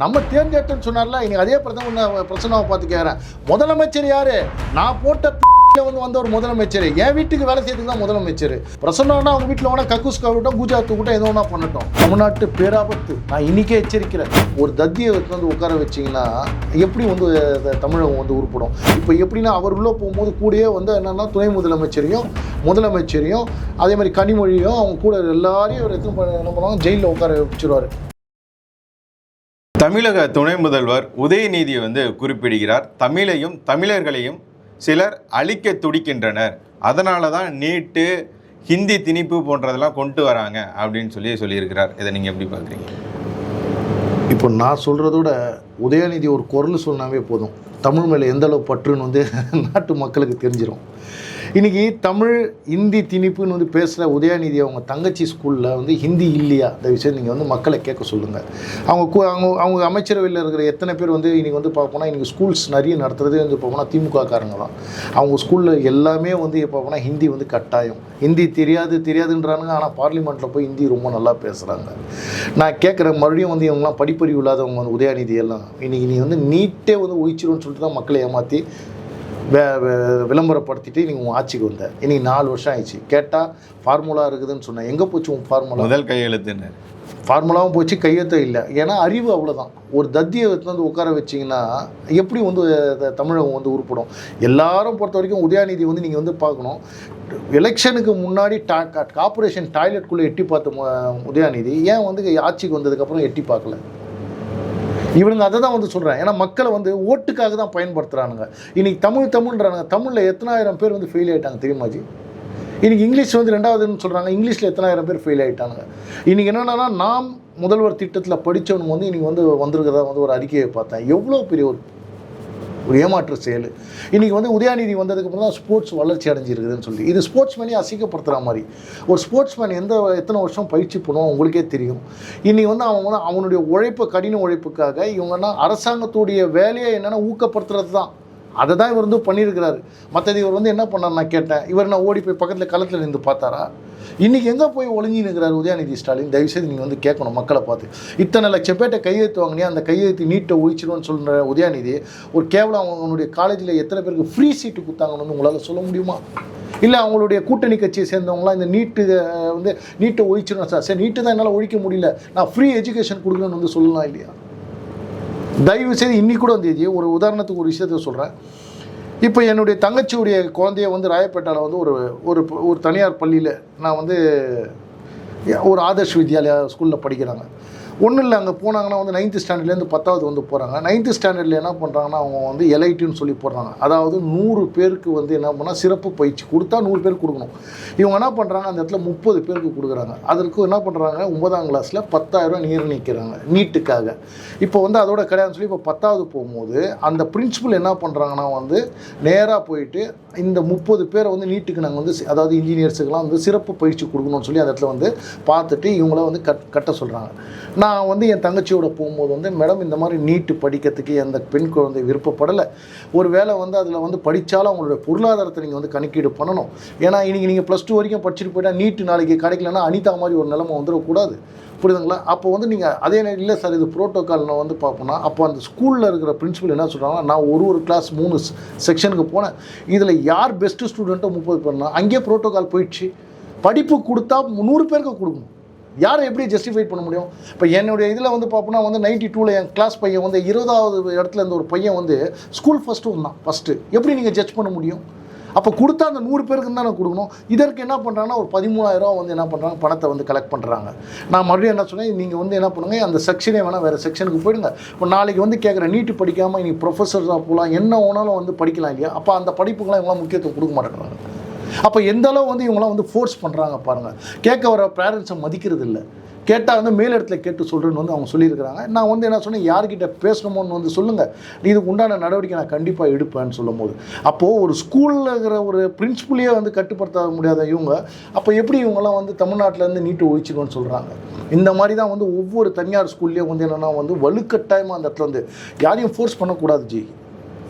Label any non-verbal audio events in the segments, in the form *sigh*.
நம்ம தேர்ந்தெடுத்துன்னு சொன்னார்ல இன்னைக்கு அதே பிரதம பிரச்சனை பார்த்து கேட்குறேன் முதலமைச்சர் யாரு? நான் போட்ட *laughs* வந்து வந்த ஒரு முதலமைச்சர். என் வீட்டுக்கு வேலை செய்யறதுக்கு தான் முதலமைச்சர். பிரசன்னா அவங்க வீட்டில் வேணா கக்கூஸ் கவிட்டோம் குஜராத் தூக்கிட்டோம் எது ஒன்றா பண்ணட்டும். தமிழ்நாட்டு பேராபத்து நான் இன்னைக்கே எச்சரிக்கிறேன் ஒரு தத்தியை எடுத்து வந்து உட்கார வச்சீங்கன்னா எப்படி வந்து தமிழகம் வந்து உருப்படும்? இப்போ எப்படின்னா அவர் உள்ளே போகும்போது கூடயே வந்து என்னென்னா துணை முதலமைச்சரையும் முதலமைச்சரையும் அதே மாதிரி கனிமொழியும் அவங்க கூட எல்லாரையும் அவர் எத்தனை என்ன பண்ணுவாங்க? ஜெயிலில் உட்கார வச்சிருவார். தமிழக துணை முதல்வர் உதயநிதியை வந்து குறிப்பிடுகிறார். தமிழையும் தமிழர்களையும் சிலர் அழிக்க துடிக்கின்றனர். அதனால தான் நீட்டு ஹிந்தி திணிப்பு போன்றதெல்லாம் கொண்டு வராங்க அப்படின்னு சொல்லி சொல்லியிருக்கிறார். இதை நீங்கள் எப்படி பார்க்குறீங்க? இப்போ நான் சொல்கிறத விட உதயநிதி ஒரு குரல் சொன்னாவே போதும். தமிழ் மேலே எந்த அளவு பற்றுன்னு வந்து *laughs* நாட்டு மக்களுக்கு தெரிஞ்சிடும் இன்றைக்கி தமிழ் ஹிந்தி திணிப்புன்னு வந்து பேசுகிற உதயநிதி அவங்க தங்கச்சி ஸ்கூலில் வந்து ஹிந்தி இல்லையா? இந்த விஷயம் நீங்கள் வந்து மக்களை கேட்க சொல்லுங்கள் அவங்க அவங்க அவங்க அமைச்சரவையில் இருக்கிற எத்தனை பேர் வந்து இன்றைக்கி வந்து பார்ப்போம்னா இன்றைக்கி ஸ்கூல்ஸ் நிறைய நடத்துகிறதே வந்து பார்ப்போம்னா திமுக காரங்க தான். அவங்க ஸ்கூலில் எல்லாமே வந்து பார்ப்போம்னா ஹிந்தி வந்து கட்டாயம். ஹிந்தி தெரியாது தெரியாதுன்றானுங்க. ஆனால் பார்லிமெண்ட்டில் போய் ஹிந்தி ரொம்ப நல்லா பேசுகிறாங்க நான் கேட்குற மறுபடியும் வந்து இவங்கலாம் படிப்பறிவு இல்லாதவங்க வந்து உதயநிதி எல்லாம். இன்றைக்கி நீ வந்து நீட்டே வந்து ஒழிச்சிரும்னு சொல்லிட்டு தான் மக்களை ஏமாற்றி வே விளம்பரப்படுத்திட்டு நீங்கள் உன் ஆட்சிக்கு வந்த. இன்னைக்கு நாலு வருஷம் ஆயிடுச்சு. கேட்டால் ஃபார்முலா இருக்குதுன்னு சொன்னேன். எங்கே போச்சு உன் ஃபார்முலா முதல் கையெழுத்துன்னு. ஃபார்முலாவும் போச்சு கையெழுத்தும் இல்லை. ஏன்னா அறிவு அவ்வளோதான் ஒரு தத்தியை வந்து உட்கார வச்சிங்கன்னா எப்படி வந்து தமிழகம் வந்து உருப்படும்? எல்லாரும் பொறுத்த வரைக்கும் உதயாநிதி வந்து நீங்கள் வந்து பார்க்கணும். எலெக்ஷனுக்கு முன்னாடி டா கார்பரேஷன் டாய்லெட்குள்ளே எட்டி பார்த்த உதயாநிதி ஏன் வந்து ஆட்சிக்கு வந்ததுக்கப்புறம் எட்டி பார்க்கல? இவனுங்க அதை தான் வந்து சொல்கிறேன் ஏன்னா மக்களை வந்து ஓட்டுக்காக தான் பயன்படுத்துகிறானுங்க இன்னைக்கு தமிழ் தமிழ்ன்றானுங்க. தமிழில் எத்தனாயிரம் பேர் வந்து ஃபெயில் ஆகிட்டாங்க தெரியுமாஜி இன்னைக்கு இங்கிலீஷ் வந்து ரெண்டாவதுன்னு சொல்கிறாங்க இங்கிலீஷில் எத்தனாயிரம் பேர் ஃபெயில் ஆகிட்டானுங்க இன்றைக்கி என்னென்னா நாம் முதல்வர் திட்டத்தில் படித்தவனுங்க வந்து இன்றைக்கி வந்து வந்திருக்கிறதா வந்து ஒரு அறிக்கையை பார்த்தேன். எவ்வளோ பெரிய ஒரு ஒரு ஏமாற்று செயல். இன்றைக்கி வந்து உதயாநிதி வந்ததுக்கப்புறம் தான் ஸ்போர்ட்ஸ் வளர்ச்சி அடைஞ்சிருக்குதுன்னு சொல்லி. இது ஸ்போர்ட்ஸ் மேனே அசிங்கப்படுத்துகிற மாதிரி. ஒரு ஸ்போர்ட்ஸ் மேன் எந்த எத்தனை வருஷம் பயிற்சி பண்ணுவோம் உங்களுக்கே தெரியும். இன்றைக்கி வந்து அவன் வந்து அவனுடைய உழைப்பு கடின உழைப்புக்காக இவங்கன்னா அரசாங்கத்துடைய வேலையை என்னென்னா ஊக்கப்படுத்துறது தான் அதை தான் இவர் வந்து பண்ணியிருக்கிறாரு. மற்றது இவர் வந்து என்ன பண்ணார் நான் கேட்டேன். இவர் நான் ஓடி போய் பக்கத்தில் களத்தில் நின்று பார்த்தாரா? இன்றைக்கி எங்கே போய் ஒளிஞ்சி நிற்கிறார் உதயநிதி ஸ்டாலின்? தயவுசெய்து நீங்கள் வந்து கேட்கணும் மக்களை பார்த்து. இத்தனை லட்சம் பேர்ட்ட கையெழுத்து வாங்கினே அந்த கையெழுத்து நீட்டை ஒழிச்சிடும்னு சொல்கிற உதயநிதி ஒரு கேவலம் அவங்களுடைய காலேஜில் எத்தனை பேருக்கு ஃப்ரீ சீட்டு கொடுத்தாங்கன்னு வந்து உங்களால் சொல்ல முடியுமா? இல்லை அவங்களுடைய கூட்டணி கட்சியை சேர்ந்தவங்களாம் இந்த நீட்டு வந்து நீட்டை ஒழிச்சிடணும் சார். சரி நீட்டு தான் என்னால் ஒழிக்க முடியல. நான் ஃப்ரீ எஜுகேஷன் கொடுக்குறேன்னு வந்து சொல்லலாம் இல்லையா? தயவு செய்து இன்னைக்கு கூட வந்து ஒரு உதாரணத்துக்கு ஒரு விஷயத்த சொல்கிறேன் இப்போ என்னுடைய தங்கச்சியுடைய குழந்தைய வந்து ராயப்பேட்டாவில் வந்து ஒரு ஒரு ஒரு தனியார் பள்ளியில் நான் வந்து ஒரு ஆதர்ஷ் வித்யாலயா ஸ்கூலில் படிக்கிறாங்க. ஒன்றும் இல்லை அங்கே போனாங்கன்னா வந்து நைன்த்து ஸ்டாண்டர்ட்லேருந்து பத்தாவது வந்து போகிறாங்க நைன்த்து ஸ்டாண்டர்டில் என்ன பண்ணுறாங்கன்னா அவங்க வந்து எலைட்டுன்னு சொல்லி போடுறாங்க. அதாவது நூறு பேருக்கு வந்து என்ன பண்ணால் சிறப்பு பயிற்சி கொடுத்தா நூறு பேருக்கு கொடுக்கணும். இவங்க என்ன பண்ணுறாங்க அந்த இடத்துல முப்பது பேருக்கு கொடுக்குறாங்க. அதற்கு என்ன பண்ணுறாங்க ஒன்பதாம் கிளாஸில் பத்தாயிரம் நிற்கிறாங்க நீட்டுக்காக. இப்போ வந்து அதோட கிடையாதுன்னு சொல்லி இப்போ பத்தாவது போகும்போது அந்த பிரின்சிபல் என்ன பண்ணுறாங்கன்னா வந்து நேராக போயிட்டு இந்த முப்பது பேரை வந்து நீட்டுக்கு நாங்கள் வந்து அதாவது இன்ஜினியர்ஸுக்கெல்லாம் வந்து சிறப்பு பயிற்சி கொடுக்கணும்னு சொல்லி அந்த இடத்துல வந்து பார்த்துட்டு இவங்கள வந்து கட் கட்ட சொல்கிறாங்க நான் வந்து என் தங்கச்சியோட போகும்போது வந்து மேடம் இந்த மாதிரி நீட்டு படிக்கிறதுக்கு எந்த பெண் குழந்தை விருப்பப்படலை. ஒரு வேளை வந்து அதில் வந்து படித்தாலும் அவங்களுடைய பொருளாதாரத்தை நீங்கள் வந்து கணக்கீடு பண்ணணும். ஏன்னா இன்றைக்கி நீங்கள் ப்ளஸ் டூ வரைக்கும் படிச்சுட்டு போயிட்டால் நீட்டு நாளைக்கு கிடைக்கலன்னா அனிதா மாதிரி ஒரு நிலைமை வந்துடக்கூடாது. புரியுதுங்களா? அப்போ வந்து நீங்கள் அதே நேரம் இல்லை சார் இது ப்ரோட்டோக்கால் வந்து பார்ப்போம்னா அப்போ அந்த ஸ்கூலில் இருக்கிற பிரின்சிபல் என்ன சொல்கிறாங்கன்னா நான் ஒரு ஒரு கிளாஸ் மூணு செக்ஷனுக்கு போனேன். இதில் யார் பெஸ்ட்டு ஸ்டூடெண்ட்டோ முப்பது பேர்னா அங்கேயே ப்ரோட்டோக்கால் போயிடுச்சு. படிப்பு கொடுத்தா நூறு பேருக்கு கொடுக்கணும். யாரை எப்படி ஜஸ்டிஃபை பண்ண முடியும்? இப்போ என்னுடைய இதில் வந்து பார்ப்போம்னா வந்து நைன்டி டூவில் என் கிளாஸ் பையன் வந்து இருபதாவது இடத்துல இருந்த ஒரு பையன் வந்து ஸ்கூல் ஃபஸ்ட்டு வந்தான் ஃபஸ்ட்டு எப்படி நீங்கள் ஜட்ஜ் பண்ண முடியும்? அப்போ கொடுத்தா அந்த நூறு பேருக்கு தானே கொடுக்கணும்? இதற்கு என்ன பண்ணுறாங்கன்னா ஒரு பதிமூணாயிரம் வந்து என்ன பண்ணுறாங்க பணத்தை வந்து கலெக்ட் பண்ணுறாங்க நான் மறுபடியும் என்ன சொன்னேன் நீங்கள் வந்து என்ன பண்ணுங்கள் அந்த செக்ஷனே வேணால் வேறு செக்ஷனுக்கு போயிடுங்க. இப்போ நாளைக்கு வந்து கேட்குறேன் நீட்டு படிக்காமல் இன்னைக்கு ப்ரொஃபஸர்ஸாக போகலாம் என்ன ஓனாலும் வந்து படிக்கலாம் இல்லையா? அப்போ அந்த படிப்புக்கெல்லாம் இவங்களாம் முக்கியத்துவம் கொடுக்க மாட்டேங்கிறாங்க. அப்போ எந்த அளவு வந்து இவங்களாம் வந்து ஃபோர்ஸ் பண்ணுறாங்க பாருங்கள் கேட்க வர பேரண்ட்ஸை மதிக்கிறது இல்லை கேட்டால் வந்து மேலிடத்தில் கேட்டு சொல்கிறேன்னு வந்து அவங்க சொல்லியிருக்கிறாங்க. நான் வந்து என்ன சொன்னேன்? யார்கிட்ட பேசணுமோன்னு வந்து சொல்லுங்கள் இதுக்கு உண்டான நடவடிக்கை நான் கண்டிப்பாக எடுப்பேன்னு சொல்லும்போது. அப்போது ஒரு ஸ்கூலில் இருக்கிற ஒரு பிரின்சிபலையே வந்து கட்டுப்படுத்த முடியாத இவங்க அப்போ எப்படி இவங்கெல்லாம் வந்து தமிழ்நாட்டிலேருந்து நீட்டு ஒழிச்சிடுவோன்னு சொல்கிறாங்க இந்த மாதிரி தான் வந்து ஒவ்வொரு தனியார் ஸ்கூல்லேயும் வந்து என்னென்னா வந்து வலுக்கட்டாயமாக அந்த இடத்துல வந்து யாரையும் ஃபோர்ஸ் பண்ணக்கூடாது ஜி.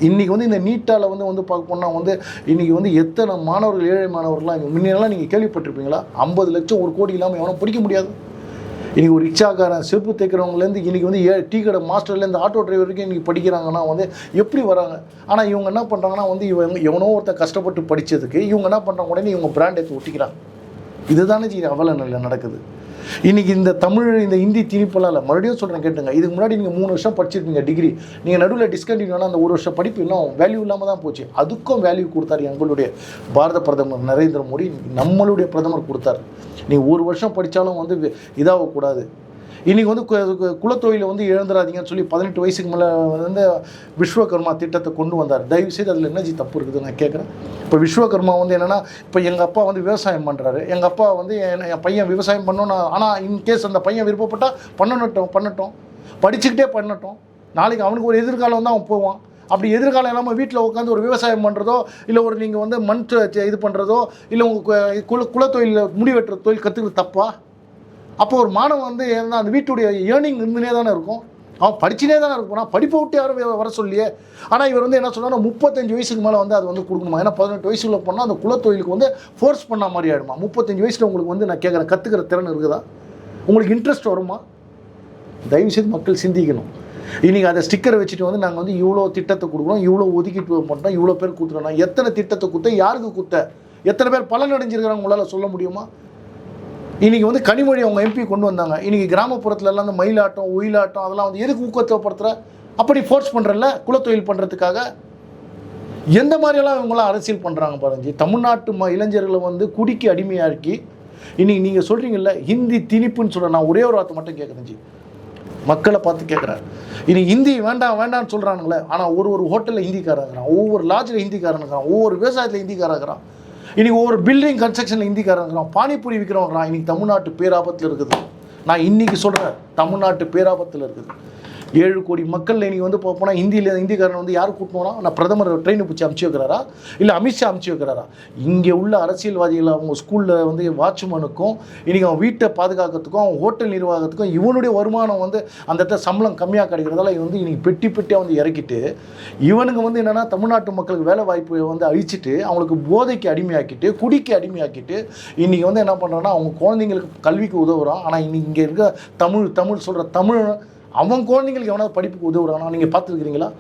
இன்றைக்கி வந்து இந்த நீட்டால் வந்து வந்து பார்க்க போனால் வந்து இன்றைக்கி வந்து எத்தனை மாணவர்கள் ஏழை மாணவர்கள்லாம் இங்கே முன்னெல்லாம் நீங்கள் கேள்விப்பட்டிருப்பீங்களா? ஐம்பது லட்சம் ஒரு கோடி இல்லாமல் எவனும் படிக்க முடியாது. இன்றைக்கி ஒரு ரிக்ஷாக்காரன் செருப்பு தைக்கிறவங்கலேருந்து இன்றைக்கி வந்து ஏ டீ கடை மாஸ்டர்லேருந்து ஆட்டோ டிரைவர் வரைக்கும் இன்றைக்கி படிக்கிறாங்கன்னா வந்து எப்படி வராங்க? ஆனால் இவங்க என்ன பண்ணுறாங்கன்னா வந்து இவங்க எவனோ ஒருத்தன் கஷ்டப்பட்டு படித்ததுக்கு இவங்க என்ன பண்ணுறாங்க உடனே இவங்க பிராண்ட் எடுத்து ஒட்டிக்கிறாங்க. இதுதானே ஜி அவல நிலை நடக்குது. இன்னைக்கு இந்த தமிழ் இந்த ஹிந்தி திணிப்பெல்லாம் இல்லை. மறுபடியும் சொல்கிறேன் கேட்டுங்க. இதுக்கு முன்னாடி நீங்கள் மூணு வருஷம் படிச்சிருப்பீங்க டிகிரி நீங்கள் நடுவில் டிஸ்கண்டினியூ ஆனால் அந்த ஒரு வருஷம் படிப்பு இன்னும் வேல்யூ இல்லாமல் தான் போச்சு. அதுக்கும் வேல்யூ கொடுத்தாரு எங்களுடைய பாரத பிரதமர் நரேந்திர மோடி. நம்மளுடைய பிரதமர் கொடுத்தாரு. நீ ஒரு வருஷம் படித்தாலும் வந்து இதாகக்கூடாது. இன்றைக்கி வந்து கு- குலத்தொழிலை வந்து இழந்துடாதீங்கன்னு சொல்லி பதினெட்டு வயசுக்கு மேலே வந்து விஸ்வகர்மா திட்டத்தை கொண்டு வந்தார். தயவு செய்து அதில் என்னஜி தப்பு இருக்குது நான் கேட்குறேன். இப்போ விஸ்வகர்மா வந்து என்னென்னா இப்போ எங்கள் அப்பா வந்து விவசாயம் பண்ணுறாரு எங்கள் அப்பா வந்து என் பையன் விவசாயம் பண்ணணும் ஆனால் இன்கேஸ் அந்த பையன் விருப்பப்பட்டால் பண்ணட்டும் பண்ணட்டும். படிச்சுக்கிட்டே பண்ணட்டும். நாளைக்கு அவனுக்கு ஒரு எதிர்காலம் தான் அவன் போவான். அப்படி எதிர்காலம் இல்லாமல் வீட்டில் உட்காந்து ஒரு விவசாயம் பண்ணுறதோ இல்லை ஒரு நீங்கள் வந்து மண் இது பண்ணுறதோ இல்லை உங்கள் குல குலத்தொழில் முடி வெட்டுற தொழில் கற்றுக்கிறது தப்பா? அப்போ ஒரு மாணவன் வந்து என்ன அந்த வீட்டுடைய ஏர்னிங் இருந்துனே தானே இருக்கும். அவன் படிச்சுனே தானே இருப்பான் படிப்பை விட்டு யாரும் வர சொல்லியே ஆனால் இவர் வந்து என்ன சொன்னா முப்பத்தஞ்சு வயசுக்கு மேலே வந்து அது வந்து கொடுக்கணுமா? ஏன்னா பதினெட்டு வயசுல போனால் அந்த குலத்தொழிலுக்கு வந்து ஃபோர்ஸ் பண்ண மாதிரி ஆகிடுமா முப்பத்தஞ்சு வயசில் உங்களுக்கு வந்து நான் கேட்குறேன் கற்றுக்கிற திறன் இருக்குதா? உங்களுக்கு இன்ட்ரெஸ்ட் வருமா? தயவுசெய்து மக்கள் சிந்திக்கணும். இன்றைக்கி அதை ஸ்டிக்கரை வச்சுட்டு வந்து நாங்கள் வந்து இவ்வளோ திட்டத்தை கொடுக்குறோம் இவ்வளோ ஒதுக்கிட்டு பண்ணுறோம் இவ்வளோ பேர் கொடுத்துறோம் எத்தனை திட்டத்தை கொடுத்த யாருக்கு கொடுத்த எத்தனை பேர் பலன் அடைஞ்சிருக்கிறாங்க உங்களால் சொல்ல முடியுமா? இன்றைக்கி வந்து கனிமொழி அவங்க எம்பி கொண்டு வந்தாங்க. இன்றைக்கி கிராமப்புறத்துலலாம் அந்த மயிலாட்டம் ஒயிலாட்டம் அதெல்லாம் வந்து எதுக்கு ஊக்கத்துவப்படுத்துகிற அப்படி ஃபோர்ஸ் பண்ணுறல்ல குலத்தொழில் பண்ணுறதுக்காக எந்த மாதிரியெல்லாம் இவங்களாம் அரசியல் பண்ணுறாங்க பாருங்க தமிழ்நாட்டு ம இளைஞர்களை வந்து குடிக்கு அடிமையாக்கி இன்னைக்கு நீங்கள் சொல்கிறீங்கல்ல ஹிந்தி திணிப்புன்னு சொல்ல நான் ஒரே ஒரு வார்த்தை மட்டும் கேட்குறேன் ஜி. மக்களை பார்த்து கேட்குறேன் இனி ஹிந்தி வேண்டாம் வேண்டாம்னு சொல்கிறானுங்களே ஆனால் ஒரு ஒரு ஹோட்டலில் ஹிந்திக்காரன் இருக்கிறான் ஒவ்வொரு லாட்ஜில் ஹிந்திக்காரன் இருக்கிறான் ஒவ்வொரு விவசாயத்தில் ஹிந்திக்காரன் இருக்கிறான். இன்னைக்கு ஒவ்வொரு பில்டிங் கன்ஸ்ட்ரக்ஷனில் ஹிந்திக்காரன் இருக்கிறான். பானிபூரி விற்கிறவங்க இன்னைக்கு தமிழ்நாட்டு பேராபத்தில் இருக்குது. நான் இன்னைக்கு சொல்கிறேன் தமிழ்நாட்டு பேராபத்தில் இருக்குது. ஏழு கோடி மக்கள் இன்னைக்கு வந்து போனால் ஹிந்தியில் ஹிந்திக்காரன் வந்து யார் கூட்டணும்னா நான் பிரதமர் ட்ரெயினை பிடிச்சி அமுச்சு வைக்கிறாரா? இல்லை அமித்ஷா அமுச்சு வைக்கிறாரா? இங்கே உள்ள அரசியல்வாதிகள் அவங்க ஸ்கூலில் வந்து வாட்ச்மேனுக்கும் இன்றைக்கி அவன் வீட்டை பாதுகாக்கிறதுக்கும் அவன் ஹோட்டல் நிர்வாகத்துக்கும் இவனுடைய வருமானம் வந்து அந்த இடத்துல சம்பளம் கம்மியாக கிடைக்கிறதால இவன் வந்து இன்றைக்கி பெட்டி பெட்டியாக வந்து இறக்கிட்டு இவனுங்க வந்து என்னென்னா தமிழ்நாட்டு மக்களுக்கு வேலை வாய்ப்பை வந்து அழிச்சிட்டு அவங்களுக்கு போதைக்கு அடிமையாக்கிட்டு குடிக்கு அடிமையாக்கிட்டு இன்றைக்கி வந்து என்ன பண்ணுறான்னா அவங்க குழந்தைங்களுக்கு கல்விக்கு உதவுகிறான் ஆனால் இன்றைக்கி இங்கே இருக்க தமிழ் தமிழ் சொல்கிற தமிழ் அவன் குழந்தைங்களுக்கு எவனாவது படிப்புக்கு உதவுறானா நீங்கள் பார்த்துருக்கிறீங்களா?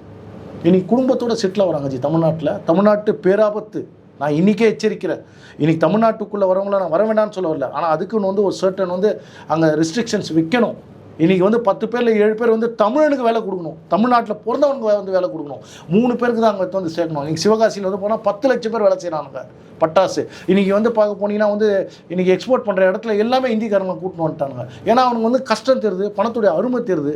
இன்னைக்கு குடும்பத்தோட செட்டில் வராங்க ஜி தமிழ்நாட்டில். தமிழ்நாட்டு பேராபத்து. நான் இன்றைக்கே எச்சரிக்கிறேன். இன்னைக்கு தமிழ்நாட்டுக்குள்ளே வரவங்கள நான் வர வேண்டாம்னு சொல்ல வரல. ஆனால் அதுக்குன்னு வந்து ஒரு சர்டன் வந்து அங்கே ரெஸ்ட்ரிக்ஷன்ஸ் வைக்கணும். இன்றைக்கி வந்து பத்து பேரில் ஏழு பேர் வந்து தமிழனுக்கு வேலை கொடுக்கணும். தமிழ்நாட்டில் பிறந்தவனுக்கு வந்து வேலை கொடுக்கணும். மூணு பேருக்கு தான் அங்கே வந்து சேர்க்கணும். இன்றைக்கி சிவகாசியில் வந்து போனால் பத்து லட்சம் பேர் வேலை செய்கிறாங்க பட்டாசு. இன்றைக்கி வந்து பார்க்க போனீங்கன்னா வந்து இன்றைக்கி எக்ஸ்போர்ட் பண்ணுற இடத்துல எல்லாமே ஹிந்திக்காரங்க கூட்டின்னு வந்துட்டானுங்க. ஏன்னா அவனுக்கு வந்து கஷ்டம் தெரியுது பணத்துடைய அருமை தெரியுது.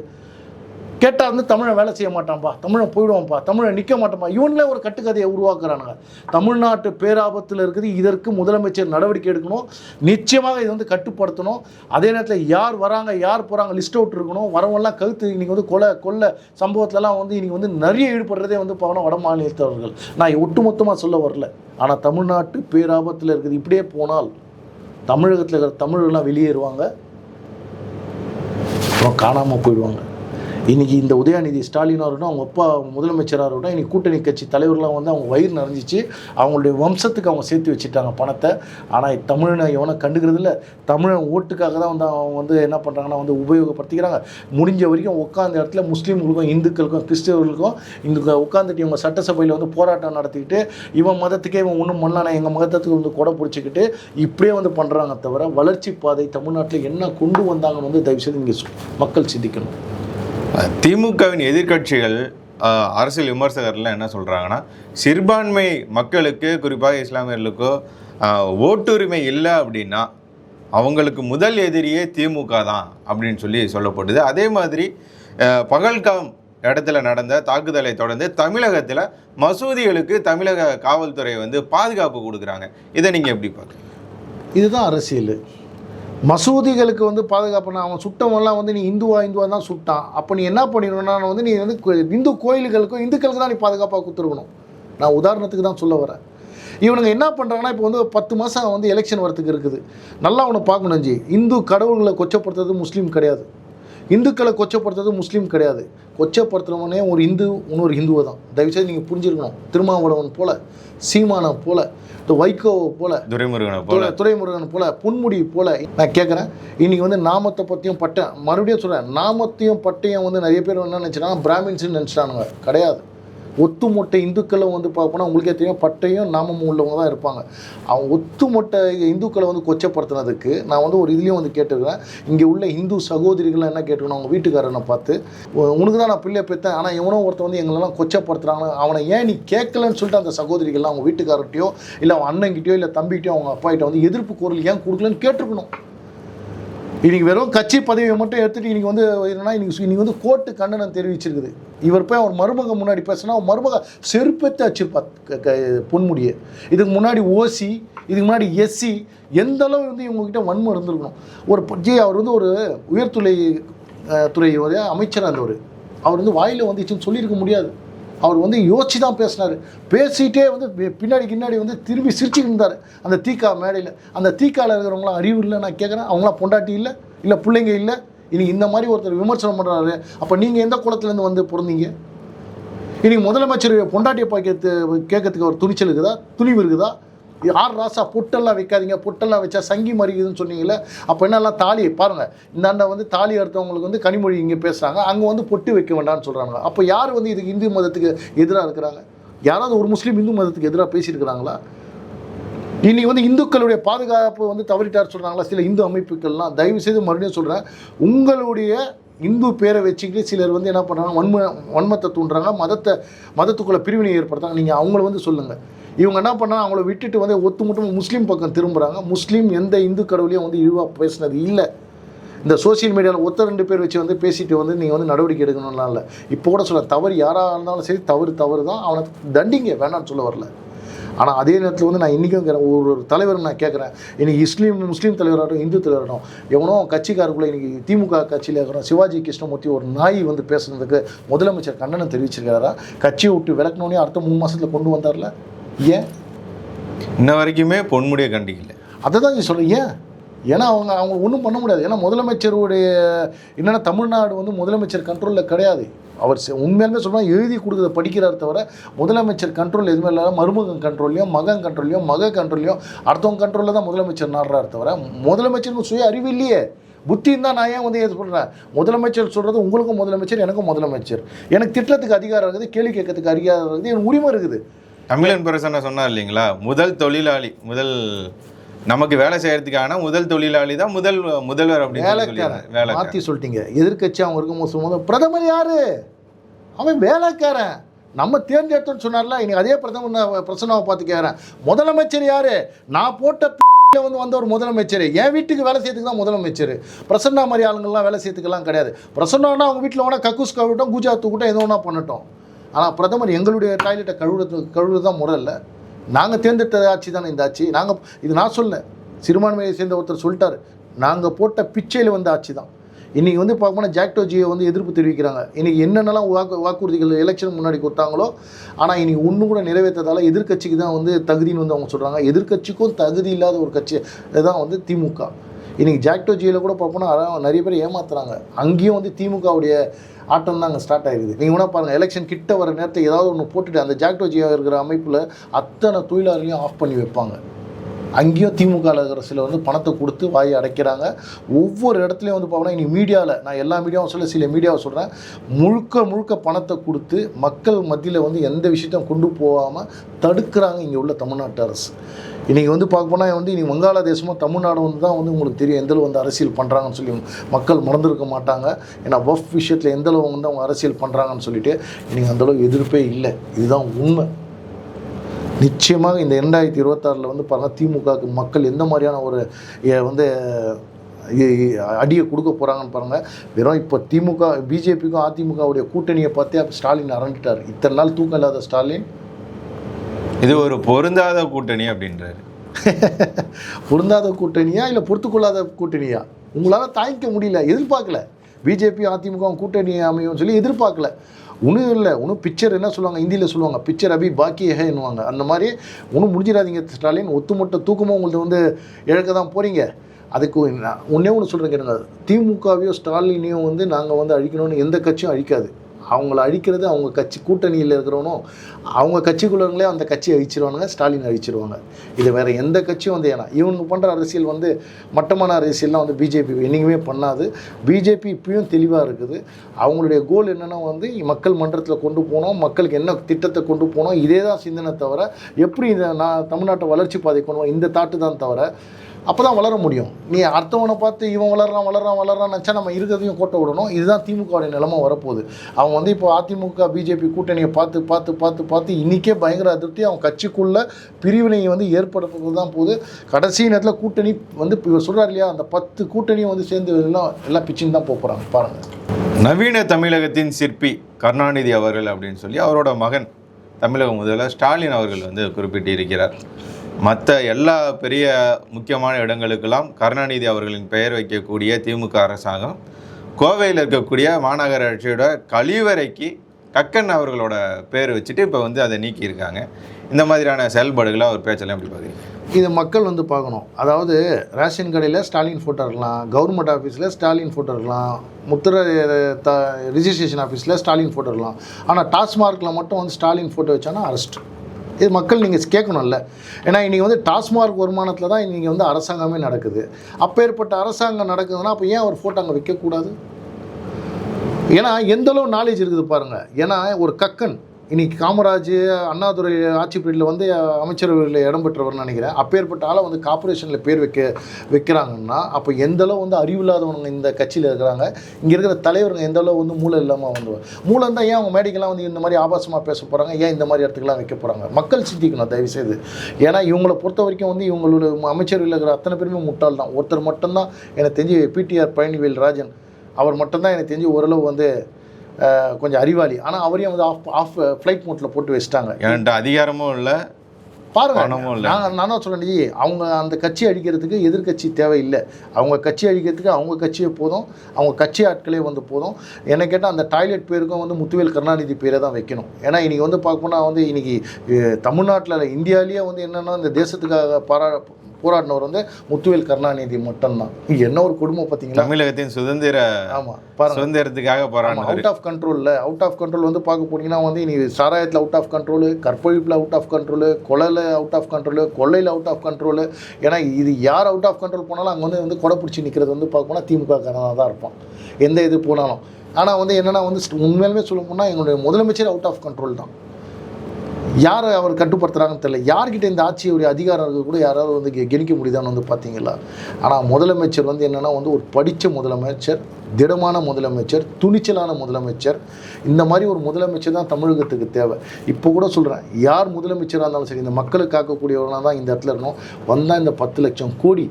கேட்டால் வந்து தமிழை வேலை செய்ய மாட்டான்ப்பா தமிழை போயிடுவான்ப்பா தமிழை நிற்க மாட்டான்ப்பா இவனில் ஒரு கட்டுக்கதையை உருவாக்குறானுங்க. தமிழ்நாட்டு பேராபத்தில் இருக்குது இதற்கு முதலமைச்சர் நடவடிக்கை எடுக்கணும். நிச்சயமாக இதை வந்து கட்டுப்படுத்தணும். அதே நேரத்தில் யார் வராங்க யார் போகிறாங்க லிஸ்ட் அவுட் இருக்கணும். வரவங்களாம் கழுத்து இன்னைக்கு வந்து கொலை கொள்ளை சம்பவத்துலலாம் வந்து இன்றைக்கி வந்து நிறைய ஈடுபடுறதே வந்து பாவன வட மாநிலத்தவர்கள் நான் ஒட்டுமொத்தமாக சொல்ல வரல. ஆனால் தமிழ்நாட்டு பேராபத்தில் இருக்குது இப்படியே போனால் தமிழகத்தில் இருக்கிற தமிழர்கள்லாம் வெளியேறுவாங்க. அப்புறம் காணாமல் போயிடுவாங்க. இன்னைக்கு இந்த உதயநிதி ஸ்டாலினாக இருக்கட்டும் அவங்க அப்பா முதலமைச்சராக இருக்கட்டும் இன்னைக்கு கூட்டணி கட்சி தலைவர்லாம் வந்து அவங்க வயிறு நிறைஞ்சிச்சு. அவங்களுடைய வம்சத்துக்கு அவங்க சேர்த்து வச்சுட்டாங்க பணத்தை. ஆனால் தமிழனை எவனை கண்டுக்கிறது இல்லை. தமிழன் ஓட்டுக்காக தான் வந்து அவங்க வந்து என்ன பண்ணுறாங்கன்னா வந்து உபயோகப்படுத்திக்கிறாங்க. முடிஞ்ச வரைக்கும் உட்காந்த இடத்துல முஸ்லீம்களுக்கும் இந்துக்களுக்கும் கிறிஸ்தவர்களுக்கும் இந்த உட்காந்துட்டு இவங்க சட்டசபையில் வந்து போராட்டம் நடத்திக்கிட்டு இவன் மதத்துக்கே இவன் ஒன்றும் பண்ணலான எங்கள் மதத்துக்கு வந்து கொடை பிடிச்சிக்கிட்டு இப்படியே வந்து பண்ணுறாங்க தவிர வளர்ச்சி பாதை தமிழ்நாட்டில் என்ன கொண்டு வந்தாங்கன்னு வந்து தயவுசெய்து இங்கே மக்கள் சிந்திக்கணும். திமுகவின் எதிர்க்கட்சிகள் அரசியல் விமர்சகர்லாம் என்ன சொல்கிறாங்கன்னா சிறுபான்மை மக்களுக்கு குறிப்பாக இஸ்லாமியர்களுக்கோ ஓட்டுரிமை இல்லை அப்படின்னா அவங்களுக்கு முதல் எதிரியே திமுக தான் அப்படின்னு சொல்லி சொல்லப்படுது அதே மாதிரி பகல்காம் இடத்துல நடந்த தாக்குதலை தொடர்ந்து தமிழகத்தில் மசூதிகளுக்கு தமிழக காவல்துறை வந்து பாதுகாப்பு கொடுக்குறாங்க. இதை நீங்கள் எப்படி பார்க்குறீங்க? இதுதான் அரசியல். மசூதிகளுக்கு வந்து பாதுகாப்பு அவன் சுட்டவன்லாம் வந்து நீ இந்துவா இந்துவா தான் சுட்டான். அப்போ நீ என்ன பண்ணிடணும்னா வந்து நீ வந்து இந்து கோயில்களுக்கும் இந்துக்களுக்கு தான் நீ பாதுகாப்பாக கொடுத்துருக்கணும் நான் உதாரணத்துக்கு தான் சொல்ல வரேன். இவனுங்க என்ன பண்ணுறாங்கன்னா இப்போ வந்து பத்து மாதம் வந்து எலெக்ஷன் வரத்துக்கு இருக்குது. நல்லா அவனை பார்க்கணும் ஜி இந்து கடவுள்களை கொச்சப்படுத்துறது முஸ்லீம் கிடையாது. இந்துக்களை கொச்சப்படுத்துறது முஸ்லீம் கிடையாது. கொச்சப்படுத்துறவனே ஒரு இந்து இன்னொரு ஹிந்துவை தான். தயவுசெய்து நீங்கள் புரிஞ்சிருக்கணும். திருமாவளவன் போல சீமானை போல இந்த வைகோவை போல துரைமுருகனை போல. துரை- துரைமுருகன் போல பொன்முடி போல நான் கேட்குறேன் இன்னைக்கு வந்து நாமத்தை பற்றியும் பட்டை மறுபடியும் சொல்கிறேன் நாமத்தையும் பட்டையும் வந்து நிறைய பேர் என்ன நினச்சிட்டாங்க பிராமின்ஸ்னு நினச்சிட்டானுங்க. கிடையாது. ஒத்துமொட்டை இந்துக்களை வந்து பார்ப்போம்னா உங்களுக்கே தெரியும் பட்டையும் நாமமும் உள்ளவங்க தான் இருப்பாங்க. அவங்க ஒத்துமொட்டை இந்துக்களை வந்து கொச்சப்படுத்துனதுக்கு நான் வந்து ஒரு இதுலேயும் வந்து கேட்டுருக்கிறேன். இங்கே உள்ள இந்து சகோதரிகள்லாம் என்ன கேட்டுக்கணும் அவங்க வீட்டுக்காரனை பார்த்து உனக்கு தான் நான் பிள்ளைய பெற்றேன் ஆனால் எவனோ ஒருத்தன் வந்து எங்களெல்லாம் கொச்சப்படுத்துகிறாங்க அவனை ஏன் நீ கேட்கலன்னு சொல்லிட்டு அந்த சகோதரிகள்லாம் அவங்க வீட்டுக்காரர்கிட்டயோ இல்லை அவன் அண்ணன்கிட்டயோ இல்லை தம்பிகிட்டயோ அவங்க அப்பாகிட்ட வந்து எதிர்ப்பு குரல் ஏன் கொடுக்கலன்னு கேட்டிருக்கணும். இன்னைக்கு வெறும் கட்சி பதவியை மட்டும் எடுத்துட்டு இன்னைக்கு வந்து என்னன்னா இன்னைக்கு இன்றைக்கி வந்து கோர்ட்டு கண்டனம் தெரிவிச்சிருக்குது. இவர் போய் அவர் மருமக முன்னாடி பேசினா அவர் மருமக செருப்பத்தை வச்சிருப்பா க- பொன்முடியை. இதுக்கு முன்னாடி ஓசி இதுக்கு முன்னாடி எஸ்சி எந்த அளவு வந்து இவங்ககிட்ட வன்மம் இருந்திருக்கணும். ஒரு ப- ஜி அவர் வந்து ஒரு உயர்துறை துறை அமைச்சராக இருந்தவர். அவர் வந்து வாயில் வந்துச்சுன்னு சொல்லியிருக்க முடியாது. அவர் வந்து யோசிச்சு தான் பேசினார். பேசிட்டே வந்து பின்னாடி பின்னாடி வந்து திரும்பி சிரிச்சுக்கிட்டு இருந்தார். அந்த தீக்கா மேடையில். அந்த தீக்காவில் இருக்கிறவங்களாம் அறிவு இல்லை நான் கேட்குறேன் அவங்களாம் பொண்டாட்டி இல்லை இல்லை பிள்ளைங்க இல்லை. இன்னைக்கு இந்த மாதிரி ஒருத்தர் விமர்சனம் பண்ணுறாரு அப்போ நீங்கள் எந்த குளத்துலேருந்து வந்து பிறந்தீங்க? இன்னைக்கு முதலமைச்சர் பொண்டாட்டியை பாய்க்கிறது கேட்கறதுக்கு ஒரு துணிச்சல் இருக்குதா? துணிவு இருக்குதா? ஆர் ராசா? புட்டெல்லாம் வைக்காதீங்க. புட்டெல்லாம் வச்சா சங்கி மறிக்குதுன்னு சொன்னீங்களே அப்போ என்னெல்லாம் தாலி? பாருங்கள் இந்தாண்ட வந்து தாலி அடுத்தவங்களுக்கு வந்து கனிமொழி இங்கே பேசுகிறாங்க அங்கே வந்து பொட்டு வைக்க வேண்டாம்னு சொல்கிறாங்க அப்போ யார் வந்து இதுக்கு இந்து மதத்துக்கு எதிராக இருக்கிறாங்க? யாராவது ஒரு முஸ்லீம் இந்து மதத்துக்கு எதிராக பேசியிருக்கிறாங்களா? இன்றைக்கி வந்து இந்துக்களுடைய பாதுகாப்பு வந்து தவறிட்டார் சொல்கிறாங்களா சில இந்து அமைப்புகள்லாம். தயவு செய்து மறுபடியும் சொல்கிறேன் உங்களுடைய இந்து பேரை வச்சுக்கிட்டு சிலர் வந்து என்ன பண்ணுறாங்க வன்ம வன்மத்தை தூண்டுறாங்க. மதத்தை மதத்துக்குள்ளே பிரிவினை ஏற்படுத்தாங்க நீங்கள் அவங்கள வந்து சொல்லுங்கள் இவங்க என்ன பண்ணாங்க? அவங்கள விட்டுட்டு வந்து ஒத்துமொத்தம் முஸ்லீம் பக்கம் திரும்புகிறாங்க முஸ்லீம் எந்த இந்து கடவுளையும் வந்து இழிவாக பேசினது இல்லை. இந்த சோஷியல் மீடியாவில் ஒத்த ரெண்டு பேர் வச்சு வந்து பேசிட்டு வந்து நீங்கள் வந்து நடவடிக்கை எடுக்கணும்லாம் இல்லை. இப்போ கூட சொல்ல தவறு யாராக இருந்தாலும் சரி தவறு தவறு தான் அவனை தண்டிங்க வேணாம்னு சொல்ல வரல. ஆனால் அதே நேரத்தில் வந்து நான் இன்றைக்கும் ஒரு ஒரு தலைவர் நான் கேட்குறேன் இன்னைக்கு இஸ்லீம் முஸ்லீம் தலைவராகட்டும் இந்து தலைவராகட்டும் எவனோ கட்சிக்காரக்குள்ளே இன்றைக்கி திமுக கட்சியில் இருக்கிறோம் சிவாஜி கிருஷ்ணமூர்த்தி ஒரு நாய் வந்து பேசுனதுக்கு முதலமைச்சர் கண்டனம் தெரிவிச்சிருக்காரா கட்சியை விட்டு விளக்கணுன்னே அடுத்த மூணு மாதத்தில் கொண்டு வந்தார்ல? ஏன்? இன்ன வரைக்குமே பொன்முடியை கண்டிக்கல. அதை தான் நீ சொல்கிறேன் ஏன்? ஏன்னா அவங்க அவங்க ஒன்றும் பண்ண முடியாது. ஏன்னா முதலமைச்சருடைய என்னென்னா தமிழ்நாடு வந்து முதலமைச்சர் கண்ட்ரோலில் கிடையாது. அவர் உண்மையாலுமே சொல்லுவாங்க எழுதி கொடுக்குறத படிக்கிறார் தவிர முதலமைச்சர் கண்ட்ரோல் எதுவுமே இல்லாத மருமகன் கண்ட்ரோல்லையும் மகன் கண்ட்ரோல்லையும் மக கண்ட்ரோல்லையும் அடுத்தவங்க கண்ட்ரோலில் தான் முதலமைச்சர் நாடுறாரு தவிர முதலமைச்சருக்கு சுய அறிவு இல்லையே. புத்தின்னு தான் நான் ஏன் வந்து எது சொல்கிறேன் முதலமைச்சர் சொல்கிறது உங்களுக்கும் முதலமைச்சர் எனக்கும் முதலமைச்சர். எனக்கு திட்டத்துக்கு அதிகாரம் இருக்குது கேள்வி கேட்கறதுக்கு அதிகாரம் இருக்குது எனக்கு உரிமை இருக்குது. தமிழன் பிரசன்ன சொன்னார் இல்லைங்களா? முதல் தொழிலாளி முதல் நமக்கு வேலை செய்யறதுக்கான முதல் தொழிலாளி தான் முதல் முதல்வர் அப்படின்னு. வேலைக்காரன். மாற்றி சொல்லிட்டீங்க. எதிர்க்கட்சி அவங்க இருக்கும்போது சொல்லும்போது பிரதமர் யாரு? அவன் வேலைக்காரன். நம்ம தேர்ந்தெடுத்தோன்னு சொன்னார்ல இன்னைக்கு அதே பிரதமர் நான் பிரசன்னாவை பார்த்து கேட்குறேன் முதலமைச்சர் யாரு? நான் போட்ட *laughs* வந்து வந்த ஒரு முதலமைச்சர். என் வீட்டுக்கு வேலை செய்யறதுக்கு தான் முதலமைச்சர். பிரசன்னா மாதிரி ஆளுங்கள்லாம் வேலை செய்யறதுக்கெல்லாம் கிடையாது. பிரசன்னானா அவங்க வீட்டில் வேணால் கக்கூஸ் கழுவிட்டோம் கூஜா தூக்கிட்டோம் எது வேணா பண்ணட்டும். ஆனால் பிரதமர் எங்களுடைய டாய்லெட்டை கழுவுறது கழுவுறது தான் முறை இல்லை. நாங்கள் தேர்ந்தெடுத்த ஆட்சி தானே இந்த ஆட்சி. நாங்கள் இது நான் சொல்ல சிறுபான்மையை சேர்ந்த ஒருத்தர் சொல்லிட்டார். நாங்கள் போட்ட பிச்சையில் வந்த ஆட்சி தான். இன்றைக்கி வந்து பார்க்கணும்னா ஜாக்டோஜியை வந்து எதிர்ப்பு தெரிவிக்கிறாங்க. இன்றைக்கி என்னென்னலாம் வாக்கு வாக்குறுதிகள் எலெக்ஷன் முன்னாடி கொடுத்தாங்களோ ஆனால் இன்றைக்கி ஒன்று கூட நிறைவேற்றதால எதிர்க்கட்சிக்கு தான் வந்து தகுதின்னு வந்து அவங்க சொல்கிறாங்க எதிர்க்கட்சிக்கும் தகுதி இல்லாத ஒரு கட்சி தான் வந்து திமுக. இன்றைக்கி ஜாக்டோஜியில் கூட பார்ப்போம்னா நிறைய பேர் ஏமாத்துறாங்க. அங்கேயும் வந்து திமுகவுடைய ஆட்டம் தான் அங்கே ஸ்டார்ட் ஆகிருக்குது நீங்கள் வேணால் பாருங்கள் எலெக்ஷன் கிட்ட வர நேரத்தை ஏதாவது ஒன்று போட்டுட்டு அந்த ஜாக்டோஜியாக இருக்கிற அமைப்பில் அத்தனை தொழிலாளர்களையும் ஆஃப் பண்ணி வைப்பாங்க. அங்கேயும் திமுகவில் இருக்கிற சில வந்து பணத்தை கொடுத்து வாயை அடைக்கிறாங்க. ஒவ்வொரு இடத்துலையும் வந்து பார்த்தோன்னா இன்றைக்கி மீடியாவில் நான் எல்லா மீடியாவும் சொல்ல சில மீடியாவை சொல்கிறேன் முழுக்க முழுக்க பணத்தை கொடுத்து மக்கள் மத்தியில் வந்து எந்த விஷயத்தையும் கொண்டு போகாமல் தடுக்கிறாங்க இங்கே உள்ள தமிழ்நாட்டு அரசு. இன்றைக்கி வந்து பார்க்க போனால் வந்து இன்றைக்கி வங்காளதேசமாக தமிழ்நாடு வந்து தான் வந்து உங்களுக்கு தெரியும் எந்தளவு வந்து அரசியல் பண்ணுறாங்கன்னு சொல்லி மக்கள் மறந்துருக்க மாட்டாங்க. ஏன்னா வஃப் விஷயத்தில் எந்தளவு வந்து அவங்க அரசியல் பண்ணுறாங்கன்னு சொல்லிட்டு இன்றைக்கி அந்தளவு எதிர்ப்பே இல்லை. இதுதான் உண்மை. நிச்சயமாக இந்த ரெண்டாயிரத்தி இருபத்தாறில் வந்து பாருங்கள் திமுகவுக்கு மக்கள் எந்த மாதிரியான ஒரு வந்து அடியை கொடுக்க போகிறாங்கன்னு பாருங்கள் வெறும் இப்போ திமுக பிஜேபிக்கும் அதிமுகவுடைய கூட்டணியை பார்த்தே ஸ்டாலின் அரண்டிட்டார். இத்தனை நாள் தூக்கம் இல்லாத ஸ்டாலின். இது ஒரு பொருந்தாத கூட்டணி அப்படின்றாரு. *laughs* பொருந்தாத கூட்டணியா இல்லை பொறுத்துக்கொள்ளாத கூட்டணியா? உங்களால் தாங்கிக்க முடியல எதிர்பார்க்கல. பிஜேபி அதிமுக கூட்டணி அமையும் சொல்லி எதிர்பார்க்கல. ஒன்றும் இல்லை ஒன்றும் பிக்சர் என்ன சொல்லுவாங்க? ஹிந்தியில் சொல்லுவாங்க பிக்சர் அபி பாக்கி ஹேன்னுவாங்க அந்த மாதிரி ஒன்றும் முடிஞ்சிடாதீங்க ஸ்டாலின். ஒத்துமொட்ட தூக்கமும் உங்கள்ட்ட வந்து இழக்க தான் போகிறீங்க அதுக்கு ஒன்றே ஒன்று சொல்கிறேன் கேட்டுங்க திமுகவையோ ஸ்டாலினையோ வந்து நாங்கள் வந்து அழிக்கணும்னு எந்த கட்சியும் அழிக்காது. அவங்கள அழிக்கிறது அவங்க கட்சி கூட்டணியில் இருக்கிறவனும் அவங்க கட்சிக்குள்ளவங்களே அந்த கட்சியை அழிச்சிருவானுங்க ஸ்டாலின் அழிச்சிருவாங்க. இது வேறு எந்த கட்சியும் வந்து ஏன்னா இவங்க பண்ணுற அரசியல் வந்து மட்டமான அரசியல்லாம் வந்து பிஜேபி என்றைக்குமே பண்ணாது. பிஜேபி இப்பயும் தெளிவாக இருக்குது. அவங்களுடைய கோல் என்னென்னா வந்து மக்கள் மன்றத்தில் கொண்டு போனோம் மக்களுக்கு என்ன திட்டத்தை கொண்டு போனோம் இதே தான் சிந்தனை தவிர எப்படி இந்த நான் தமிழ்நாட்டை வளர்ச்சி பாதை கொண்டு இந்த தாட்டு தான் தவிர அப்போ தான் வளர முடியும். நீ அடுத்தவனை பார்த்து இவன் வளர்றான் வளர்றான் வளர்றான் நினச்சா நம்ம இருக்கிறதையும் கோட்டை விடணும். இதுதான் திமுகவுடைய நிலமை வரப்போகுது. அவன் வந்து இப்போ அதிமுக பிஜேபி கூட்டணியை பார்த்து பார்த்து பார்த்து பார்த்து இன்றைக்கே பயங்கர அதிருப்தி. அவன் கட்சிக்குள்ள பிரிவினையை வந்து ஏற்படுத்துறது தான் போகுது. கடைசி நேரத்தில் கூட்டணி வந்து இப்போ இவர் சொல்கிறார் இல்லையா அந்த பத்து கூட்டணியும் வந்து சேர்ந்து எல்லாம் எல்லாம் பிச்சின்னு தான் போக போகிறாங்க பாருங்கள் நவீன தமிழகத்தின் சிற்பி கருணாநிதி அவர்கள் அப்படின்னு சொல்லி அவரோட மகன் தமிழக முதல்வர் ஸ்டாலின் அவர்கள் வந்து குறிப்பிட்டிருக்கிறார். மற்ற எல்லா பெரிய முக்கியமான இடங்களுக்கெல்லாம் கருணாநிதி அவர்களின் பெயர் வைக்கக்கூடிய திமுக அரசாங்கம் கோவையில் இருக்கக்கூடிய மாநகராட்சியோட கழிவறைக்கு கக்கன் அவர்களோட பேர் வச்சுட்டு இப்போ வந்து அதை நீக்கியிருக்காங்க. இந்த மாதிரியான செயல்பாடுகளை அவர் பேச்செல்லாம் எப்படி பார்க்குறீங்க? இது மக்கள் வந்து பார்க்கணும். அதாவது ரேஷன் கடையில் ஸ்டாலின் ஃபோட்டோ இருக்கலாம் கவர்மெண்ட் ஆஃபீஸில் ஸ்டாலின் ஃபோட்டோ இருக்கலாம் முத்திர த ரிஜிஸ்ட்ரேஷன் ஆஃபீஸில் ஸ்டாலின் ஃபோட்டோ இருக்கலாம் ஆனால் டாஸ்மார்க்கில் மட்டும் வந்து ஸ்டாலின் ஃபோட்டோ வச்சானா அரெஸ்ட் இது மக்கள் நீங்கள் கேட்கணும்ல. ஏன்னா இன்றைக்கி வந்து டாஸ்மார்க் வருமானத்தில் தான் இன்றைக்கி வந்து அரசாங்கமே நடக்குது. அப்பேற்பட்ட அரசாங்கம் நடக்குதுன்னா அப்போ ஏன் அவர் ஃபோட்டோ அங்கே வைக்கக்கூடாது? ஏன்னா எந்த அளவு நாலேஜ் இருக்குது பாருங்கள் ஏன்னா ஒரு கக்கன் இன்னைக்கு காமராஜ் அண்ணாதுரை ஆட்சி பீரியடில் வந்து அமைச்சரவையில் இடம் பெற்றவர்னு நினைக்கிறேன். அப்பேற்பட்ட ஆளை வந்து கார்ப்பரேஷனில் பேர் வைக்க வைக்கிறாங்கன்னா அப்போ எந்த அளவு வந்து அறிவில்லாதவங்க இந்த கட்சியில் இருக்கிறாங்க? இங்கே இருக்கிற தலைவருங்க எந்த அளவு வந்து மூளை இல்லாமல் வந்து மூளை இருந்தால் ஏன் அவங்க மேடைக்கெல்லாம் வந்து இந்த மாதிரி ஆபாசமாக பேச போகிறாங்க ஏன் இந்த மாதிரி இடத்துக்குலாம் வைக்க போகிறாங்க மக்கள் சிந்திக்கணும் தயவுசெய்து. ஏன்னா இவங்களை பொறுத்த வரைக்கும் வந்து இவங்களோட அமைச்சரவையில் இருக்கிற அத்தனை பேருமே முட்டாள் தான். ஒருத்தர் மட்டும்தான் எனக்கு தெரிஞ்சு பிடிஆர் பழனிவேல் ராஜன் அவர் மட்டும்தான் எனக்கு தெரிஞ்சு ஓரளவு வந்து கொஞ்சம் அறிவாளி. ஆனால் அவரையும் வந்து ஆஃப் ஆஃப் ஃப்ளைட் மோட்டில் போட்டு வச்சுட்டாங்க. என்கிட்ட அதிகாரமும் இல்லை பாருங்க நான் நான் தான் சொல்றேன் ஜி அவங்க அந்த கட்சி அழிக்கிறதுக்கு எதிர்க்கட்சி தேவையில்லை. அவங்க கட்சி அழிக்கிறதுக்கு அவங்க கட்சியே போதும். அவங்க கட்சி ஆட்களே வந்து போதும். என்ன கேட்டால் அந்த டாய்லெட் பேருக்கும் வந்து முத்துவேல் கருணாநிதி பேரை தான் வைக்கணும். ஏன்னா இன்றைக்கி வந்து பார்க்கணும்னா வந்து இன்றைக்கி தமிழ்நாட்டில் இந்தியாவிலேயே வந்து என்னென்னா இந்த தேசத்துக்காக பாரா போராடினவர் வந்து முத்துவேல் கருணாநிதி மட்டும்தான். என்ன ஒரு குடும்பம் பார்த்தீங்களா? தமிழகத்தின் சுதந்திர ஆமாம் சுதந்திரத்துக்காக போராடினார். அவுட் ஆஃப் கண்ட்ரோலில் அவுட் ஆஃப் கண்ட்ரோல் வந்து பார்க்க போனீங்கன்னா வந்து நீ சாராயத்தில் அவுட் ஆஃப் கண்ட்ரோலு கற்பழிப்பில் அவுட் ஆஃப் கண்ட்ரோலு கொலையில் அவுட் ஆஃப் கண்ட்ரோலு கொள்ளையில் அவுட் ஆஃப் கண்ட்ரோலு ஏன்னா இது யார் அவுட் ஆஃப் கண்ட்ரோல் போனாலும் அங்கே வந்து வந்து கொடை பிடிச்சி நிற்கிறது வந்து பார்க்க போனால் திமுக காரனாக தான் இருப்பான். எந்த இது போனாலும். ஆனால் வந்து என்னென்னா வந்து உண்மையிலுமே சொல்ல போனால் எங்களுடைய முதலமைச்சர் அவுட் ஆஃப் கண்ட்ரோல் தான். யார் அவர் கட்டுப்படுத்துகிறாங்கன்னு தெரியல. யார்கிட்ட இந்த ஆட்சியுடைய அதிகாரம் இருக்குது கூட யாராவது வந்து கெணிக்க முடியுதான்னு வந்து பார்த்தீங்களா ஆனால் முதலமைச்சர் வந்து என்னென்னா வந்து ஒரு படித்த முதலமைச்சர் திடமான முதலமைச்சர் துணிச்சலான முதலமைச்சர் இந்த மாதிரி ஒரு முதலமைச்சர் தான் தமிழகத்துக்கு தேவை. இப்போ கூட சொல்கிறேன் யார் முதலமைச்சராக இருந்தாலும் சரி இந்த மக்களை காக்கக்கூடியவர்களாக தான் இந்த இடத்துல இருக்கணும். வந்தால் இந்த பத்து லட்சம் கோடி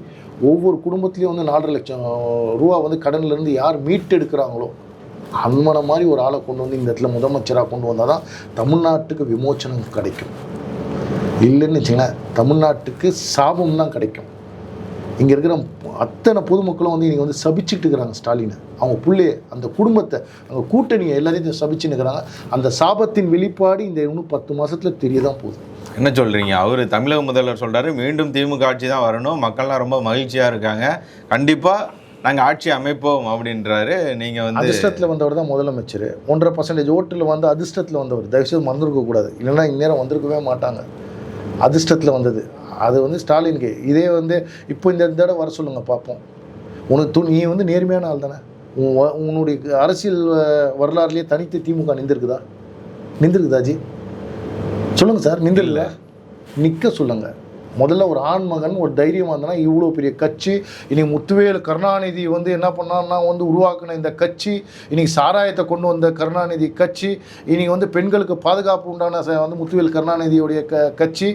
ஒவ்வொரு குடும்பத்துலேயும் வந்து நாலரை லட்சம் ரூபா வந்து கடன்லேருந்து யார் மீட்டெடுக்கிறாங்களோ அன்மனை மாதிரி ஒரு ஆளை கொண்டு வந்து இந்த இடத்துல முதலமைச்சராக கொண்டு வந்தால் தான் தமிழ்நாட்டுக்கு விமோச்சனம் கிடைக்கும். இல்லைன்னு வச்சுங்களேன் தமிழ்நாட்டுக்கு சாபம் தான் கிடைக்கும். இங்கே இருக்கிற அத்தனை பொதுமக்களும் வந்து இன்றைக்கி வந்து சபிச்சுட்டு இருக்கிறாங்க ஸ்டாலினை. அவங்க பிள்ளைய அந்த குடும்பத்தை அவங்க கூட்டணியை எல்லாத்தையும் சபிச்சுன்னு இருக்கிறாங்க. அந்த சாபத்தின் வெளிப்பாடு இந்த இன்னும் பத்து மாதத்தில் தெரிய தான் போகுது. என்ன சொல்கிறீங்க அவர் தமிழக முதல்வர் சொல்கிறாரு மீண்டும் திமுக ஆட்சி தான் வரணும். மக்கள்லாம் ரொம்ப மகிழ்ச்சியாக இருக்காங்க. கண்டிப்பாக நாங்கள் ஆட்சி அமைப்போம் அப்படின்றாரு. நீங்கள் வந்து அதிர்ஷ்டத்தில் வந்தவர் தான் முதலமைச்சர். ஒன்றரை பர்சன்டேஜ் ஓட்டில் வந்து அதிர்ஷ்டத்தில் வந்தவர். தயவுசெய்து மறந்துருக்க இல்லைன்னா இந்நேரம் வந்திருக்கவே மாட்டாங்க. அதிர்ஷ்டத்தில் வந்தது. அது வந்து ஸ்டாலின்கே இதே வந்து இப்போ இந்த தடவை வர சொல்லுங்கள் பார்ப்போம். உனக்கு துணி நீ வந்து நேர்மையான ஆள் தானே. உன் உன்னுடைய அரசியல் வரலாறுலேயே தனித்து திமுக நின்றுருக்குதா நின்றுருக்குதா ஜி? சொல்லுங்கள் சார் நின்றுல நிற்க சொல்லுங்கள் முதல்ல ஒரு ஆண் மகன் ஒரு தைரியம் வந்தனா இவ்வளோ பெரிய கட்சி இன்னைக்கு முத்துவேல் கருணாநிதி வந்து என்ன பண்ணான்னா வந்து உருவாக்கின இந்த கட்சி இன்னைக்கு சாராயத்தை கொண்டு வந்த கருணாநிதி கட்சி இன்னைக்கு வந்து பெண்களுக்கு பாதுகாப்பு உண்டான ச- வந்து முத்துவேல் கருணாநிதியுடைய க கட்சி.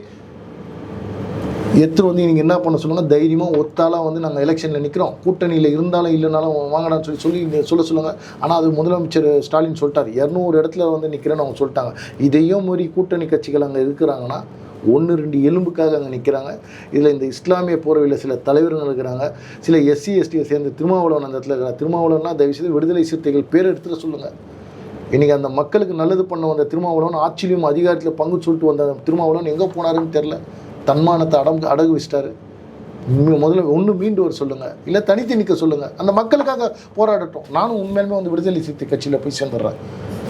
எடுத்துட்டு வந்து நீங்கள் என்ன பண்ண சொல்லுங்கள் தைரியமாக ஒத்தாலாம் வந்து நாங்கள் எலெக்ஷனில் நிற்கிறோம் கூட்டணியில் இருந்தாலும் இல்லைனாலும் வாங்கடான்னு சொல்லி சொல்லி சொல்ல சொல்லுங்கள் ஆனால் அது முதலமைச்சர் ஸ்டாலின் சொல்லிட்டார். இரநூறு இடத்துல வந்து நிற்கிறேன்னு அவங்க சொல்லிட்டாங்க. இதையும் மீறி கூட்டணி கட்சிகள் அங்கே இருக்கிறாங்கன்னா ஒன்று ரெண்டு எலும்புக்காக அங்கே நிற்கிறாங்க இதில் இந்த இஸ்லாமிய போர்வையில் சில தலைவர்கள் இருக்கிறாங்க. சில எஸ்சி எஸ்டியை சேர்ந்த திருமாவளவன் அந்த இடத்துல இருக்கிறாங்க திருமாவளவன்னா தயவுசெய்து விடுதலை சிறுத்தைகள் பேர் எடுத்துகிட்டு சொல்லுங்கள் இன்றைக்கி அந்த மக்களுக்கு நல்லது பண்ண வந்த திருமாவளவன் ஆட்சியிலும் அதிகாரத்தில் பங்கு சொல்லிட்டு வந்த திருமாவளவன் எங்கே போனாருன்னு தெரில தன்மானத்தை அடம் அடகு வச்சிட்டாரு. முதல்ல ஒன்று மீண்டு வர சொல்லுங்கள் இல்லை தனித்து நிற்க சொல்லுங்கள் அந்த மக்களுக்காக போராடட்டும். நானும் உண்மையிலுமே வந்து விடுதலை சிறுத்தை கட்சியில் போய் சேர்ந்துடுறேன்.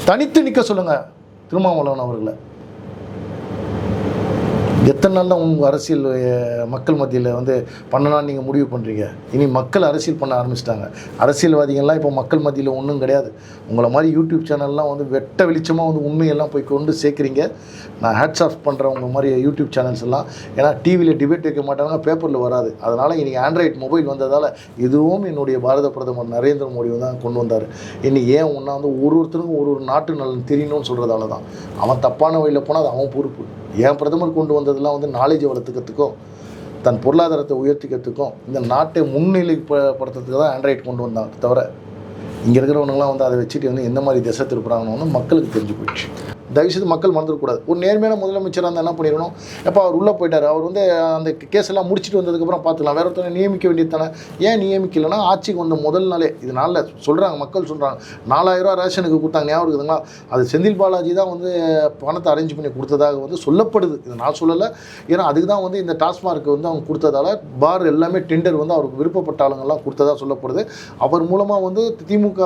தனித்து நிற்க சொல்லுங்கள் திருமாவளவன் அவர்களை. எத்தனை நாள் தான் உங்கள் அரசியல் மக்கள் மத்தியில் வந்து பண்ணலாம்னு நீங்கள் முடிவு பண்ணுறீங்க இனி மக்கள் அரசியல் பண்ண ஆரம்பிச்சிட்டாங்க. அரசியல்வாதிகள்லாம் இப்போ மக்கள் மத்தியில் ஒன்றும் கிடையாது. உங்களை மாதிரி யூடியூப் சேனல்லாம் வந்து வெட்ட வெளிச்சமாக வந்து உண்மையெல்லாம் போய் கொண்டு சேர்க்குறீங்க. நான் ஹேட்ஸ் ஆஃப் பண்ணுறேன் உங்கள் மாதிரி யூடியூப் சேனல்ஸ் எல்லாம். ஏன்னா டிவியில் டிபேட் வைக்க மாட்டாங்க பேப்பரில் வராது. அதனால் இன்றைக்கி ஆண்ட்ராய்ட் மொபைல் வந்ததால் இதுவும் என்னுடைய பாரத பிரதமர் நரேந்திர மோடி தான் கொண்டு வந்தார். இன்னைக்கு ஏன் ஒன்றா வந்து ஒரு ஒருத்தருக்கும் ஒரு ஒரு நாட்டு நலன் தெரியணும்னு சொல்கிறதால தான் அவன் தப்பான வழியில் போனால் அது அவன் பொறுப்பு. ஏன் பிரதமர் கொண்டு வந்ததெல்லாம் வந்து நாலேஜ் வளர்த்துக்கிறதுக்கும் தன் பொருளாதாரத்தை உயர்த்திக்கிறதுக்கும் இந்த நாட்டை முன்னிலைப்படுத்துறதுக்கு தான் ஆண்ட்ராய்ட் கொண்டு வந்தாங்க தவிர இங்கே இருக்கிறவனுங்களாம் வந்து அதை வச்சுட்டு வந்து எந்த மாதிரி திசை திருப்புறாங்கன்னு மக்களுக்கு தெரிஞ்சு போயிடுச்சு. தயவுசெய்து மக்கள் மறந்துடக்கூடாது. ஒரு நேர்மையான முதலமைச்சராக இருந்தால் என்ன பண்ணிடணும்? எப்போ அவர் உள்ளே போயிட்டார். அவர் வந்து அந்த கேஸ் எல்லாம் முடிச்சுட்டு வந்ததுக்கப்புறம் பார்த்துக்கலாம். வேற ஒருத்தனை நியமிக்க வேண்டியது தானே? ஏன் நியமிக்கலைன்னா ஆட்சிக்கு வந்த முதல் நாளே. இது நாளில் சொல்கிறாங்க மக்கள் சொல்கிறாங்க நாலாயிரம் ரூபா ரேஷனுக்கு கொடுத்தாங்க ஞாபகம் இருக்குதுங்களா? அது செந்தில் பாலாஜி தான் வந்து பணத்தை அரேஞ்ச் பண்ணி கொடுத்ததாக வந்து சொல்லப்படுது. இது நான் சொல்லலை. ஏன்னா அதுக்கு தான் வந்து இந்த டாஸ்மார்க் வந்து அவங்க கொடுத்ததால பார் எல்லாமே டெண்டர் வந்து அவருக்கு விருப்பப்பட்ட ஆளுங்கெல்லாம் கொடுத்ததா சொல்லப்படுது. அவர் மூலமாக வந்து திமுக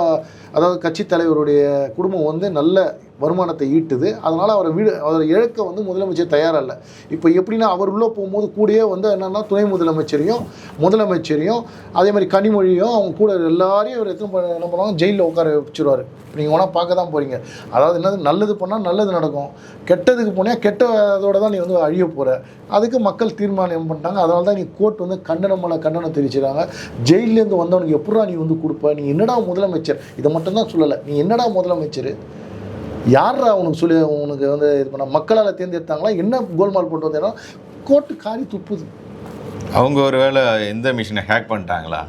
அதாவது கட்சி தலைவருடைய குடும்பம் வந்து நல்ல வருமானத்தை ஈட்டுது. அதனால் அவரை வீடு அவரை இழக்க வந்து முதலமைச்சர் தயாராக இப்போ எப்படின்னா அவர் உள்ளே போகும்போது கூடயே வந்து என்னென்னா துணை முதலமைச்சரையும் முதலமைச்சரையும் அதே மாதிரி கனிமொழியும் அவங்க கூட எல்லாரையும் இவர் எத்தனை என்ன பண்ணுவாங்க ஜெயிலில் உட்கார வச்சுருவார். நீங்கள் வேணால் பார்க்க தான் போகிறீங்க அதாவது என்னது நல்லது பண்ணால் நல்லது நடக்கும். கெட்டதுக்கு போனால் கெட்டதோட தான் நீ வந்து அழிய போகிற அதுக்கு மக்கள் தீர்மானம் பண்ணிட்டாங்க அதனால தான் நீ கோர்ட் வந்து கண்டனம் மேலே கண்டனம் தெரிவிச்சிருக்காங்க ஜெயிலேருந்து வந்தவனுக்கு எப்படா நீ வந்து கொடுப்ப? நீ என்னடா முதலமைச்சர்? இதை மட்டும்தான் சொல்லலை. நீ என்னடா முதலமைச்சர்? யாரா உனக்கு சொல்லி உனக்கு வந்து இது பண்ண மக்களால் தேர்ந்தெடுத்தாங்களா? என்ன கோல்மால் போட்டு வந்தேன்னா கோர்ட்டு காரி துப்புது. அவங்க ஒருவேளை எந்த மிஷினை ஹேக் பண்ணிட்டாங்களா?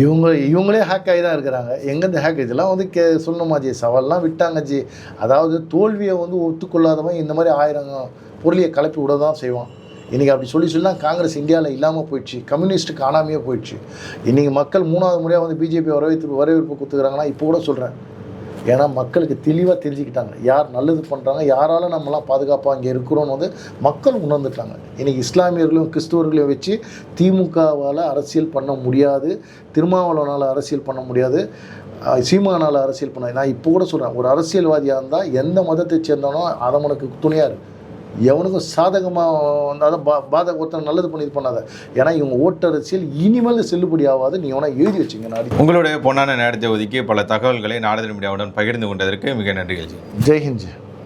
இவங்க இவங்களே ஹேக் ஆகி தான் இருக்கிறாங்க. எங்கேருந்து ஹேக் இதெல்லாம் வந்து கே சொல்லணுமா ஜி சவால்லாம் விட்டாங்க ஜி. அதாவது தோல்வியை வந்து ஒத்துக்கொள்ளாதவன் இந்த மாதிரி ஆயிரம் பொருளியை கலப்பி விட தான் செய்வான். இன்றைக்கி அப்படி சொல்லி சொல்லி தான் காங்கிரஸ் இந்தியாவில் இல்லாமல் போயிடுச்சு. கம்யூனிஸ்ட் காணாமையே போயிடுச்சு. இன்றைக்கி மக்கள் மூணாவது முறையாக வந்து பிஜேபி வரவேற்பு வரவேற்பு கொடுத்துக்கிறாங்கன்னா இப்போ கூட சொல்கிறேன் ஏன்னா மக்களுக்கு தெளிவாக தெரிஞ்சுக்கிட்டாங்க. யார் நல்லது பண்ணுறாங்க யாரால நம்மலாம் பாதுகாப்பாக இங்கே இருக்கிறோன்னு வந்து மக்கள் உணர்ந்துட்டாங்க. இன்றைக்கி இஸ்லாமியர்களையும் கிறிஸ்துவர்களையும் வச்சு திமுகவால் அரசியல் பண்ண முடியாது திருமாவளவனால் அரசியல் பண்ண முடியாது சீமானால் அரசியல் பண்ண நான் இப்போ கூட சொல்கிறேன் ஒரு அரசியல்வாதியாக இருந்தால் எந்த மதத்தை சேர்ந்தானோ அதவனுக்கு துணையாக இருக்குது எவனுக்கும் சாதகமாக வந்தால் பா பாதக ஒருத்தன் நல்லது பண்ணி இது பண்ணாத. ஏன்னா இவங்க ஓட்டு அரசியல் இனிமேல் செல்லுபடி ஆகாது நீ எவனா எழுதி வச்சுங்க நாடி உங்களுடைய பொன்னான நேரத்தை ஒதுக்கி பல தகவல்களை நாடக மீடியாவுடன் பகிர்ந்து கொண்டதற்கு மிக நன்றிகள் ஜெய்ஹிந்த்